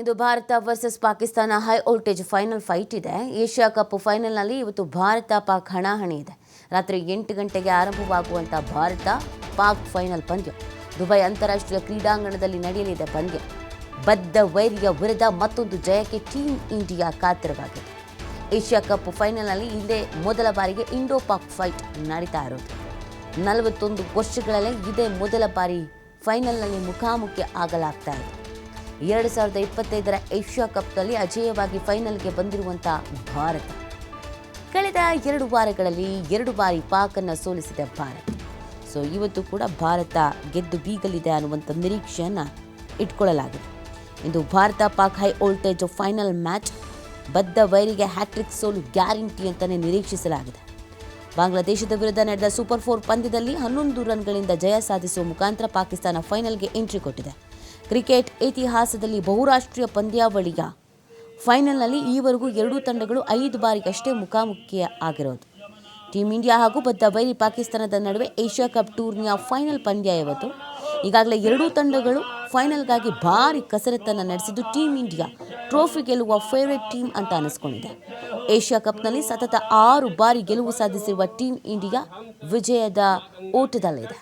ಇಂದು Bharat versus Pakistan high voltage final fight ಇದೆ. Asia cup ಫೈನಲ್ನಲ್ಲಿ ಇವತ್ತು ಭಾರತ ಪಾಕ್ ಹಣಾಹಣಿ ಇದೆ. ರಾತ್ರಿ ಎಂಟು ಗಂಟೆಗೆ ಆರಂಭವಾಗುವಂಥ ಭಾರತ ಪಾಕ್ ಫೈನಲ್ ಪಂದ್ಯ. ದುಬೈ ಅಂತಾರಾಷ್ಟ್ರೀಯ ಕ್ರೀಡಾಂಗಣದಲ್ಲಿ ನಡೆಯಲಿದೆ ಪಂದ್ಯ. ಬದ್ಧ ವೈರಿಯ ವಿರುದ್ಧ ಮತ್ತೊಂದು ಜಯಕ್ಕೆ ಟೀಮ್ ಇಂಡಿಯಾ ಕಾತರವಾಗಿದೆ. ಏಷ್ಯಾ ಕಪ್ ಫೈನಲ್ನಲ್ಲಿ ಇದೇ ಮೊದಲ ಬಾರಿಗೆ ಇಂಡೋ ಪಾಕ್ ಫೈಟ್ ನಡೀತಾ ಇರೋದು. ನಲವತ್ತೊಂದು ವರ್ಷಗಳಲ್ಲೇ ಇದೇ ಮೊದಲ ಬಾರಿ ಫೈನಲ್ನಲ್ಲಿ ಮುಖಾಮುಖಿ ಆಗಲಾಗ್ತಾ ಇದೆ. ಎರಡು ಸಾವಿರದ ಇಪ್ಪತ್ತೈದರ ಏಷ್ಯಾ ಕಪ್ನಲ್ಲಿ ಅಜೇಯವಾಗಿ ಫೈನಲ್ಗೆ ಬಂದಿರುವಂಥ ಭಾರತ. ಕಳೆದ ಎರಡು ವಾರಗಳಲ್ಲಿ ಎರಡು ಬಾರಿ ಪಾಕನ್ನು ಸೋಲಿಸಿದೆ ಭಾರತ. ಸೊ, ಇವತ್ತು ಕೂಡ ಭಾರತ ಗೆದ್ದು ಬೀಗಲಿದೆ ಅನ್ನುವಂಥ ನಿರೀಕ್ಷೆಯನ್ನು ಇಟ್ಕೊಳ್ಳಲಾಗಿದೆ. ಇಂದು Bharat Pak high voltage final match ಬದ್ಧ ವೈರಿಗೆ ಹ್ಯಾಟ್ರಿಕ್ ಸೋಲು ಗ್ಯಾರಂಟಿ ಅಂತಲೇ ನಿರೀಕ್ಷಿಸಲಾಗಿದೆ. ಬಾಂಗ್ಲಾದೇಶದ ವಿರುದ್ಧ ನಡೆದ ಸೂಪರ್ ಫೋರ್ ಪಂದ್ಯದಲ್ಲಿ ಹನ್ನೊಂದು ರನ್ಗಳಿಂದ ಜಯ ಸಾಧಿಸುವ ಮುಖಾಂತರ ಪಾಕಿಸ್ತಾನ ಫೈನಲ್ಗೆ ಎಂಟ್ರಿ ಕೊಟ್ಟಿದೆ. ಕ್ರಿಕೆಟ್ ಇತಿಹಾಸದಲ್ಲಿ ಬಹುರಾಷ್ಟ್ರೀಯ ಪಂದ್ಯಾವಳಿಯ ಫೈನಲ್ನಲ್ಲಿ ಈವರೆಗೂ ಎರಡೂ ತಂಡಗಳು ಐದು ಬಾರಿಗಷ್ಟೇ ಮುಖಾಮುಖಿ ಆಗಿರೋದು ಟೀಮ್ ಇಂಡಿಯಾ ಹಾಗೂ ಬದ್ಧ ಬೈರಿ ಪಾಕಿಸ್ತಾನದ ನಡುವೆ ಏಷ್ಯಾ ಕಪ್ ಟೂರ್ನಿಯ ಫೈನಲ್ ಪಂದ್ಯ ಇವತ್ತು ಈಗಾಗಲೇ ಎರಡೂ ತಂಡಗಳು ಫೈನಲ್ಗಾಗಿ ಭಾರಿ ಕಸರತ್ತನ್ನು ನಡೆಸಿದ್ದು ಟೀಮ್ ಇಂಡಿಯಾ ಟ್ರೋಫಿ ಗೆಲ್ಲುವ ಫೇವರೇಟ್ ಟೀಮ್ ಅಂತ ಅನಿಸ್ಕೊಂಡಿದೆ. ಏಷ್ಯಾ ಕಪ್ನಲ್ಲಿ ಸತತ ಆರು ಬಾರಿ ಗೆಲುವು ಸಾಧಿಸಿರುವ ಟೀಮ್ ಇಂಡಿಯಾ ವಿಜಯದ ಓಟದಲ್ಲಿದೆ.